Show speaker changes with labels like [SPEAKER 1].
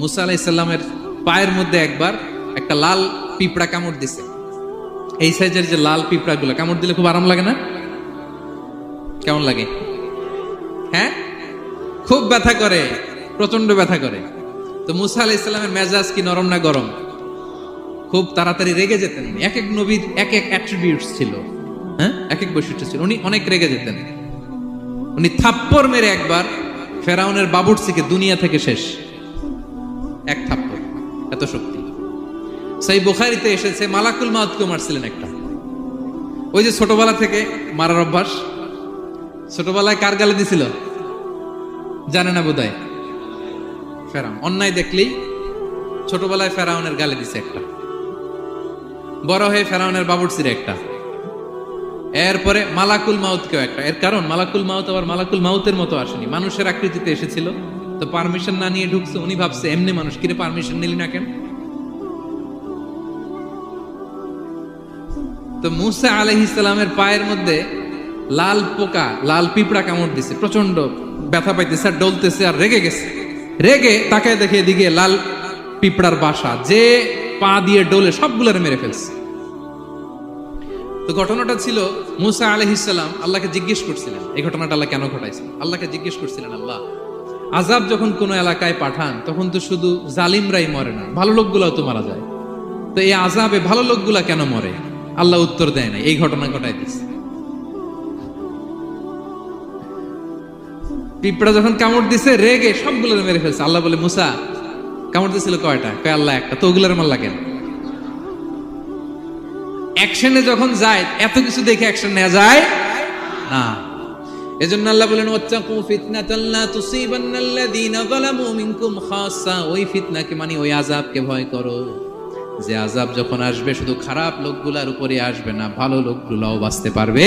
[SPEAKER 1] মুসা আলাইসাল্লামের পায়ের মধ্যে একবার একটা লাল পিঁপড়া কামড় দিছে। এই সাইজের যে লাল পিঁপড়াগুলো, কামড় দিলে খুব আরাম লাগে না? কেমন লাগে? হ্যাঁ? খুব ব্যথা করে প্রচণ্ড ব্যথা করে। তো মুসা আলাইসাল্লামের মেজাজ কি নরম না গরম? খুব তাড়াতাড়ি রেগে যেতেন এক এক নবীর এক এক অ্যাট্রিবিউটস ছিল। হ্যাঁ? এক এক বৈশিষ্ট্য ছিল। উনি অনেক রেগে যেতেন। উনি থাপ্পড় মেরে একবার ফেরাউনের বাবুরসিকে দুনিয়া থেকে শেষ। এক থাপ্পড়। এত শক্তি। সেই বুখারিতে এসেছে, মালাকুল মাউদকে মারছিলেন একটা। ওই যে ছোটবেলা থেকে মারার অভ্যাস, ছোটবেলায় কার গালে দিছিল? জানে না বোধহয়। ফেরাউন। অন্যায় দেখলেই ছোটবেলায় ফেরাউনের গালে দিছে একটা। বড় হয়ে ফেরাউনের বাবুরসির একটা। এরপরে মালাকুল মাউতকেও একটা। এর কারণ, মালাকুল মাউত আবার মালাকুল মাউতের মতো আসেনি। মানুষের আকৃতিতে এসেছিল। তো পারমিশন না নিয়ে ঢুকছে, উনি ভাবছে, এমনি মানুষ, কিরে পারমিশন নিলি না কেন? তো মুসা আলহ ইসলামের পায়ের মধ্যে লাল পোকা, লাল পিঁপড়া কামড় দিছে প্রচণ্ড ব্যথা পাইতেছে আর ডলতেছে আর রেগে গেছে। রেগে তাকে দেখে দিকে লাল পিঁপড়ার বাসা, যে পা দিয়ে ডোলে সবগুলোর মেরে ফেলছে। তো ঘটনাটা ছিল মুসা আলহিসাল্লাম আল্লাহকে জিজ্ঞেস করছিলেন, এই ঘটনাটা আল্লাহ কেন ঘটাইছে আল্লাহকে জিজ্ঞেস করছিলেন, আল্লাহ আজাব যখন কোনো এলাকায় পাঠান, তখন তো শুধু জালিমরাই মরে না, ভালো লোকগুলাও তো মারা যায়। তো এই আজাবে ভালো লোকগুলা কেন মরে? আল্লাহ উত্তর দেয় না এই ঘটনা ঘটাই দিচ্ছে পিঁপড়া যখন কামড় দিছে, রেগে সবগুলো মেরে ফেলছে। আল্লাহ বলে, মুসা, কামড় দিছিল কয়টা? কয়, আল্লাহ একটা, তো ওগুলার মাল্লা কেন? অ্যাকশনে যখন যায়, এত কিছু দেখে অ্যাকশন নেওয়া যায় না। এজন্য আল্লাহ বলেন, ওয়াত্তাকু ফিতনাতাল লা তুসিবান্নাল্লাযীনা যালামু মিনকুম খাসসা। ওই ফিতনাকে মানে ওই আযাবকে ভয় করো। যে আযাব যখন আসবে, শুধু খারাপ লোকগুলার উপরে আসবে না, ভালো লোকগুলাও বাঁচতে পারবে।